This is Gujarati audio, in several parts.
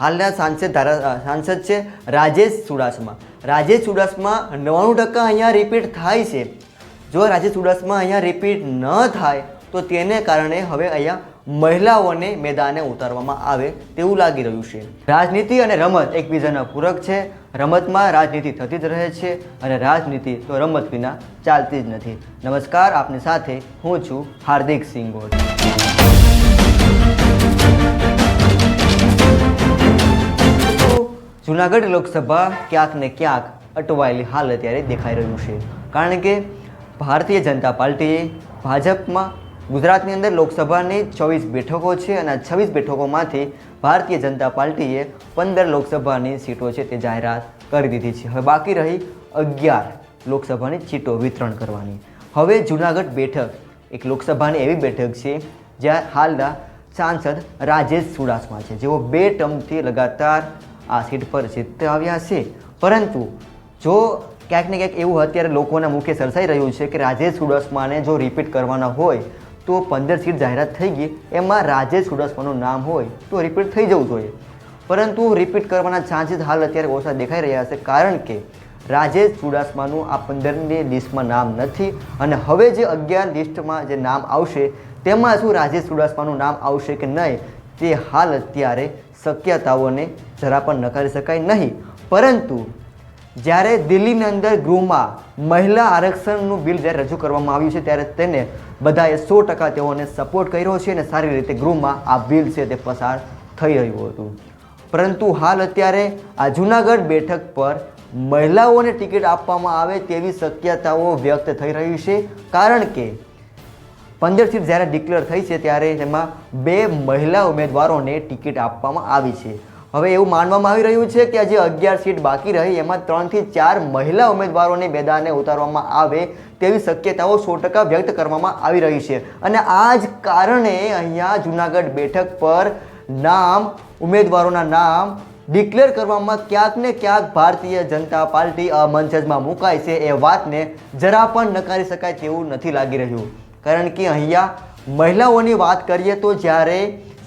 હાલના સાંસદ ધારા સાંસદ છે રાજેશ ચુડાસમા. રાજેશ ચુડાસમા નવ્વાણું ટકા અહીંયા રિપીટ થાય છે. જો રાજેશ ચુડાસમા અહીંયા રિપીટ ન થાય, તો તેને કારણે હવે અહીંયા મહિલાઓને મેદાને ઉતારવામાં આવે તેવું લાગી રહ્યું છે. રાજનીતિ અને રમત એકબીજાના પૂરક છે. રમતમાં રાજનીતિ થતી જ રહે છે અને રાજનીતિ તો રમત વિના ચાલતી જ નથી. નમસ્કાર, આપની સાથે હું છું હાર્દિક સિંહ જુનાગઢ લોકસભા ક્યાંક ને ક્યાંક અટવાયેલી હાલ અત્યારે દેખાઈ રહ્યું છે. કારણ કે ભારતીય જનતા પાર્ટીએ ભાજપમાં ગુજરાતની અંદર લોકસભાની ચોવીસ બેઠકો છે અને આ છવ્વીસ બેઠકોમાંથી ભારતીય જનતા પાર્ટીએ પંદર લોકસભાની સીટો છે તે જાહેરાત કરી દીધી છે. હવે બાકી રહી અગિયાર લોકસભાની સીટો વિતરણ કરવાની. હવે જુનાગઢ બેઠક એક લોકસભાની એવી બેઠક છે જ્યાં હાલના સાંસદ રાજેશ ચુડાસમા છે. જેઓ બે ટર્મથી લગાતાર આ સીટ પર જીતતા આવ્યા છે. પરંતુ જો ક્યાંક ને ક્યાંક એવું અત્યારે લોકોના મુખે સરસાઈ રહ્યું છે કે રાજેશ ચુડાસમાને જો રિપીટ કરવાના હોય, તો પંદર સીટ જાહેરાત થઈ ગઈ. એમાં રાજેશ ચુડાસમાનું નામ હોય, તો રિપીટ થઈ જવું જોઈએ. પરંતુ રિપીટ કરવાના ચાન્સીસ હાલ અત્યારે ઓછા દેખાઈ રહ્યા છે, કારણ કે રાજેશ ચુડાસમાનું આ પંદરની લિસ્ટમાં નામ નથી. અને હવે જે અગિયાર લિસ્ટમાં જે નામ આવશે, તેમાં શું રાજેશ ચુડાસમાનું નામ આવશે કે નહીં, તે હાલ અત્યારે શક્યતાઓને જરા પણ નકારી શકાય નહીં. પરંતુ જ્યારે દિલ્હીની અંદર ગૃહમાં મહિલા આરક્ષણનું બિલ જ્યારે રજૂ કરવામાં આવ્યું છે, ત્યારે તેને બધાએ સો ટકા તેઓને સપોર્ટ કર્યો છે અને સારી રીતે ગૃહમાં આ બિલ છે તે પસાર થઈ રહ્યું હતું. પરંતુ હાલ અત્યારે આ જૂનાગઢ બેઠક પર મહિલાઓને ટિકિટ આપવામાં આવે તેવી શક્યતાઓ વ્યક્ત થઈ રહી છે, કારણ કે પંદર સીટ જ્યારે ડિક્લેર થઈ છે ત્યારે તેમાં બે મહિલા ઉમેદવારોને ટિકિટ આપવામાં આવી છે. હવે એવું માનવામાં આવી રહ્યું છે કે આજે અગિયાર સીટ બાકી રહી, એમાં ત્રણથી ચાર મહિલા ઉમેદવારોને મેદાને ઉતારવામાં આવે તેવી શક્યતાઓ સો ટકા વ્યક્ત કરવામાં આવી રહી છે. અને આ જ કારણે અહીંયા જુનાગઢ બેઠક પર નામ, ઉમેદવારોના નામ ડિક્લેર કરવામાં ક્યાંક ને ક્યાંક ભારતીય જનતા પાર્ટી મંચજમાં મુકાય છે એ વાતને જરા પણ નકારી શકાય તેવું નથી લાગી રહ્યું. કારણ કે અહીંયા મહિલાઓની વાત કરીએ તો જ્યારે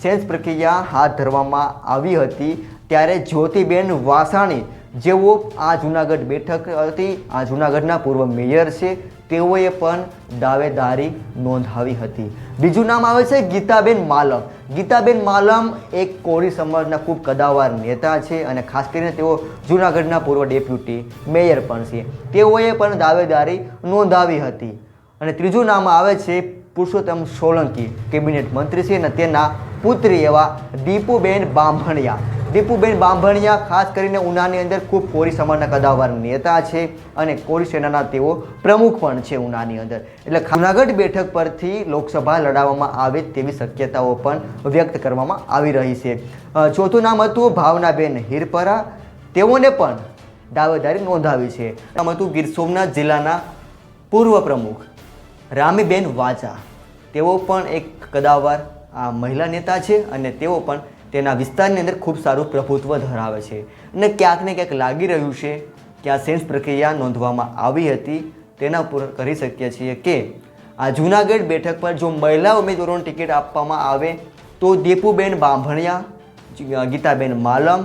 સેન્સ પ્રક્રિયા હાથ ધરવામાં આવી હતી, ત્યારે જ્યોતિબેન વાસાણી જેઓ આ જુનાગઢ બેઠક હતી, આ જુનાગઢના પૂર્વ મેયર છે, તેઓએ પણ દાવેદારી નોંધાવી હતી. બીજું નામ આવે છે ગીતાબેન માલમ. ગીતાબેન માલમ એક કોળી સમાજના ખૂબ કદાવાર નેતા છે અને ખાસ કરીને તેઓ જુનાગઢના પૂર્વ ડેપ્યુટી મેયર પણ છે. તેઓએ પણ દાવેદારી નોંધાવી હતી. અને ત્રીજું નામ આવે છે પુરુષોત્તમ સોલંકી, કેબિનેટ મંત્રી છે અને તેના પુત્રી એવા દીપુબેન બાંભણિયા. દીપુબેન બાંભણિયા ખાસ કરીને ઉનાની અંદર ખૂબ કોરી સમાજના કદાવર નેતા છે અને કોરી સેનાના તેઓ પ્રમુખ પણ છે ઉનાની અંદર. એટલે જુનાગઢ બેઠક પરથી લોકસભા લડાવવામાં આવે તેવી શક્યતાઓ પણ વ્યક્ત કરવામાં આવી રહી છે. ચોથું નામ હતું ભાવનાબેન હિરપરા. તેઓને પણ દાવેદારી નોંધાવી છે. નામ હતું ગીર સોમનાથ જિલ્લાના પૂર્વ પ્રમુખ. રામીબેન વાચા તેઓ પણ એક કદાવાર આ મહિલા નેતા છે અને તેઓ પણ તેના વિસ્તારની અંદર ખૂબ સારું પ્રભુત્વ ધરાવે છે. અને ક્યાંક ને ક્યાંક લાગી રહ્યું છે કે આ સેન્સ પ્રક્રિયા નોંધવામાં આવી હતી. તેના પર કરી શકીએ છીએ કે આ જૂનાગઢ બેઠક પર જો મહિલા ઉમેદવારોને ટિકિટ આપવામાં આવે તો દીપુબેન બાંભણિયા, ગીતાબેન માલમ,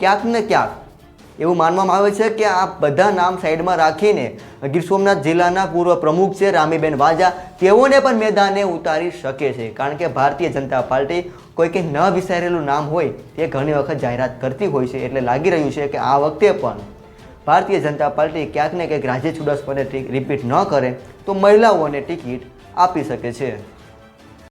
ક્યાંક ને ક્યાંક એવું માનવામાં આવે છે કે આ બધા નામ સાઈડમાં રાખીને ગીર સોમનાથ જિલ્લાના પૂર્વ પ્રમુખ છે રામીબેન વાજા, તેઓને પણ મેદાને ઉતારી શકે છે. કારણ કે ભારતીય જનતા પાર્ટી કોઈ કંઈ ન વિસારેલું નામ હોય તે ઘણી વખત જાહેરાત કરતી હોય છે એટલે લાગી રહ્યું છે કે આ વખતે પણ ભારતીય જનતા પાર્ટી ક્યાંક ને ક્યાંક રાજ્ય ચુડાસમાને રિપીટ ન કરે તો મહિલાઓને ટિકિટ આપી શકે છે.